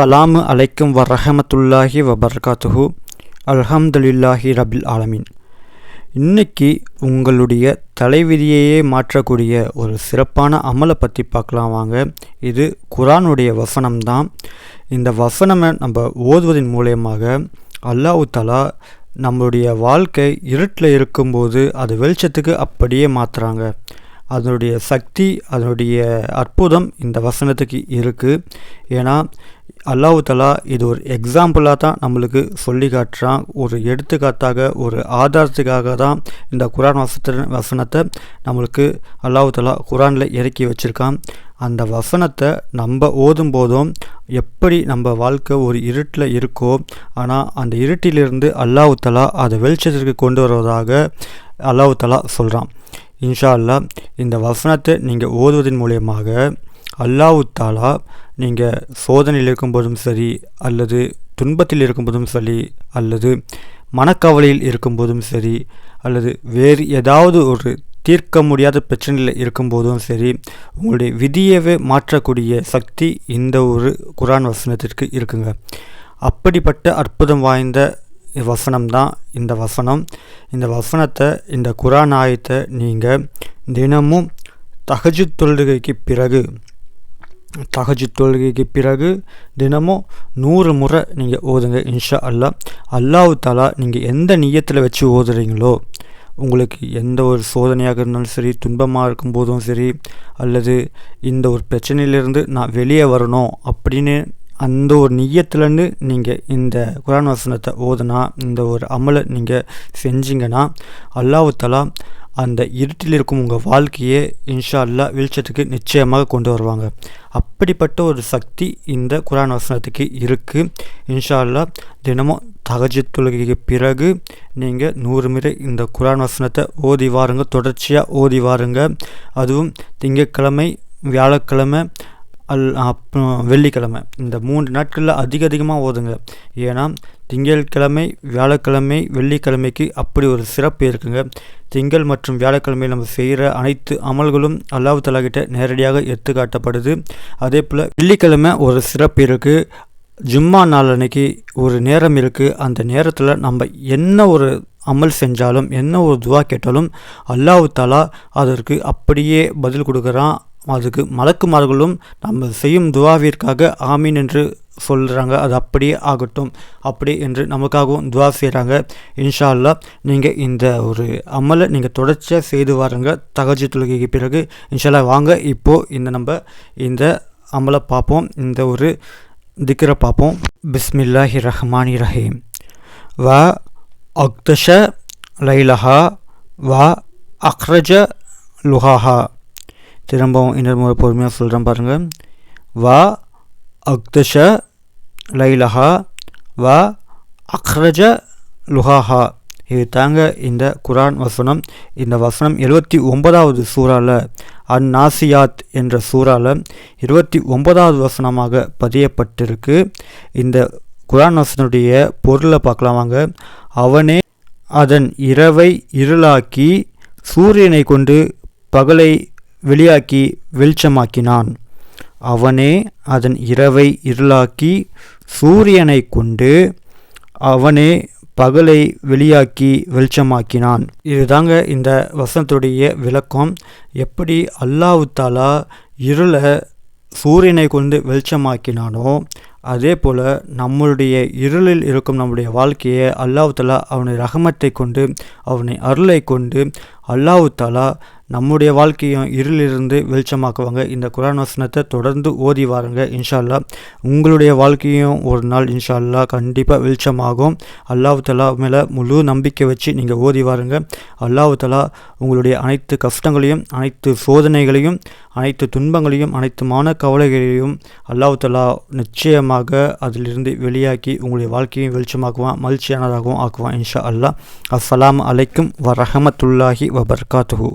அஸ்ஸலாமு அலைக்கும் வரஹமத்துல்லாஹி வபர்காத்துஹு அல்ஹம்துலில்லாஹி ரபில் ஆலமீன் இன்னைக்கு உங்களுடைய தலைவிதியையே மாற்றக்கூடிய ஒரு சிறப்பான அமலை பற்றி பார்க்கலாம் வாங்க. இது குரானுடைய வசனம் தான் இந்த வசனமை நம்ம ஓதுவதன் மூலயமாக அல்லாஹ் தலா நம்மளுடைய வாழ்க்கை இருட்டில் இருக்கும்போது அது வெளிச்சத்துக்கு அப்படியே மாற்றுறாங்க அதனுடைய சக்தி அதனுடைய அற்புதம் இந்த வசனத்துக்கு இருக்குது ஏன்னா அல்லாஹு தலா இது ஒரு எக்ஸாம்பிளாக தான் நம்மளுக்கு சொல்லி காட்டுறான். ஒரு எடுத்துக்காட்டாக ஒரு ஆதாரத்துக்காக தான் இந்த குரான் வசத்த வசனத்தை நம்மளுக்கு அல்லாஹு தலா குரானில் இறக்கி வச்சுருக்கான். அந்த வசனத்தை நம்ம ஓதும் போதும் எப்படி நம்ம வாழ்க்கை ஒரு இருட்டில் இருக்கோ ஆனால் அந்த இருட்டிலிருந்து அல்லாஹு தலா அதை வெளிச்சத்திற்கு கொண்டு வருவதாக அல்லாஹு தலா சொல்கிறான் இன்ஷா அல்லா இந்த வசனத்தை நீங்கள் ஓதுவதன் மூலியமாக அல்லாஹு தாலா நீங்கள் சோதனையில் இருக்கும்போதும் சரி அல்லது துன்பத்தில் இருக்கும்போதும் சரி அல்லது மனக்கவலையில் இருக்கும்போதும் சரி அல்லது வேறு ஏதாவது ஒரு தீர்க்க முடியாத பிரச்சனையில் இருக்கும்போதும் சரி உங்களுடைய விதியவே மாற்றக்கூடிய சக்தி இந்த ஒரு குரான் வசனத்திற்கு இருக்குங்க. அப்படிப்பட்ட அற்புதம் வாய்ந்த வசனம் தான் இந்த வசனம். இந்த வசனத்தை இந்த குரான் ஆயத்தை நீங்கள் தினமும் தகஜு தொழுகைக்கு பிறகு தகஜு தொழுகைக்கு பிறகு தினமும் நூறு முறை நீங்கள் ஓதுங்க இன்ஷா அல்லா அல்லாஹு தாலா நீங்கள் எந்த நீயத்தில் வச்சு ஓதுறீங்களோ உங்களுக்கு எந்த ஒரு சோதனையாக இருந்தாலும் சரி துன்பமாக இருக்கும்போதும் சரி அல்லது இந்த ஒரு பிரச்சனையிலிருந்து நான் வெளியே வரணும் அப்படின்னு அந்த ஒரு நீயத்துலேருந்து நீங்கள் இந்த குரான் வசனத்தை ஓதுனா இந்த ஒரு அமலை நீங்கள் செஞ்சீங்கன்னா அல்லாஹு தலா அந்த இருட்டில் இருக்கும் உங்கள் வாழ்க்கையே இன்ஷா அல்லா வெளிச்சத்துக்கு நிச்சயமாக கொண்டு வருவாங்க. அப்படிப்பட்ட ஒரு சக்தி இந்த குரான் வசனத்துக்கு இருக்குது இன்ஷா அல்லா தினமும் தகஜி தொழுகைக்கு பிறகு நீங்கள் நூறு முறை இந்த குரான் வசனத்தை ஓதி வாருங்க. தொடர்ச்சியாக ஓதி வாருங்க. அதுவும் திங்கட்கிழமை வியாழக்கிழமை அல் அப்புறம் வெள்ளிக்கிழமை. இந்த மூன்று நாட்களில் அதிக அதிகமாக ஓதுங்க. ஏன்னா திங்கட்கிழமை வியாழக்கிழமை வெள்ளிக்கிழமைக்கு அப்படி ஒரு சிறப்பு இருக்குங்க. திங்கள் மற்றும் வியாழக்கிழமை நம்ம செய்கிற அனைத்து அமல்களும் அல்லாஹ் தலாகிட்ட நேரடியாக எடுத்து காட்டப்படுது. அதே போல் வெள்ளிக்கிழமை ஒரு சிறப்பு இருக்குது ஜும்மா நாள் அன்னைக்கு ஒரு நேரம் இருக்குது அந்த நேரத்தில் நம்ம என்ன ஒரு அமல் செஞ்சாலும் என்ன ஒரு துவா கேட்டாலும் அல்லாஹு தாலா அதற்கு அப்படியே பதில் கொடுக்குறான். அதுக்கு மலக்குமார்களும் நம்ம செய்யும் துவாவிற்காக ஆமீன் என்று சொல்கிறாங்க அது அப்படியே ஆகட்டும். அப்படி என்று நமக்காகவும் துவா செய்கிறாங்க இன்ஷா அல்லா நீங்கள் இந்த ஒரு அமலை நீங்கள் தொடர்ச்சியாக செய்து வாருங்க. தகஜி தொழுகைக்கு பிறகு இன்ஷால்லா வாங்க. இப்போது இந்த நம்ம இந்த அமலை பார்ப்போம். இந்த ஒரு திக்கரை பார்ப்போம். பிஸ்மில்லாஹி ரஹ்மானி ரஹீம். வ அக்தஷ லைலஹா வ அக்ரஜ லுஹாஹா. திரும்பவும் இன்னொரு முறை பொறுமையாக சொல்கிறேன் பாருங்கள் வா அக்தஷ லைலஹா வா அக்ரஜ லுஹாஹா. இது தாங்க இந்த குரான் வசனம். இந்த வசனம் எழுபத்தி ஒன்பதாவது சூறாவில் அந்நாசியாத் என்ற சூறாவில் இருபத்தி ஒன்பதாவது வசனமாக பதியப்பட்டிருக்கு. இந்த குரான் வசனுடைய பொருளை பார்க்கலாமாங்க அவனே அதன் இரவை இருளாக்கி சூரியனை கொண்டு பகலை வெளியாக்கி வெளிச்சமாக்கினான். அவனே அதன் இரவை இருளாக்கி சூரியனை கொண்டு அவனே பகலை வெளியாக்கி வெளிச்சமாக்கினான். இதுதாங்க இந்த வசனத்துடைய விளக்கம். எப்படி அல்லாவுத்தாலா இருளை சூரியனை கொண்டு வெளிச்சமாக்கினானோ அதே போல் நம்மளுடைய இருளில் இருக்கும் நம்முடைய வாழ்க்கையை அல்லாஹு தாலா அவனை ரகமத்தை கொண்டு அவனை அருளை கொண்டு அல்லாஹு தாலா நம்முடைய வாழ்க்கையும் இருளிலிருந்து வெளிச்சமாக்குவாங்க. இந்த குரான் வசனத்தை தொடர்ந்து ஓதி வாருங்க. இன்ஷால்லா உங்களுடைய வாழ்க்கையும் ஒரு நாள் இன்ஷால்லா கண்டிப்பாக வெளிச்சமாகும். அல்லாஹு தலா மேலே முழு நம்பிக்கை வச்சு நீங்கள் ஓதி வாருங்க. அல்லாஹு தலா உங்களுடைய அனைத்து கஷ்டங்களையும் அனைத்து சோதனைகளையும் அனைத்து துன்பங்களையும் அனைத்து மான கவலைகளையும் அல்லாஹு தலா நிச்சயமாக அதிலிருந்து வெளியாக்கி உங்களுடைய வாழ்க்கையும் வெளிச்சமாக்குவான் மகிழ்ச்சியானதாகவும் ஆக்குவான் இன்ஷா அல்லா அஸ்ஸலாம் அலைக்கும் வரஹமத்துல்லாஹி வபர்காத்துஹூ.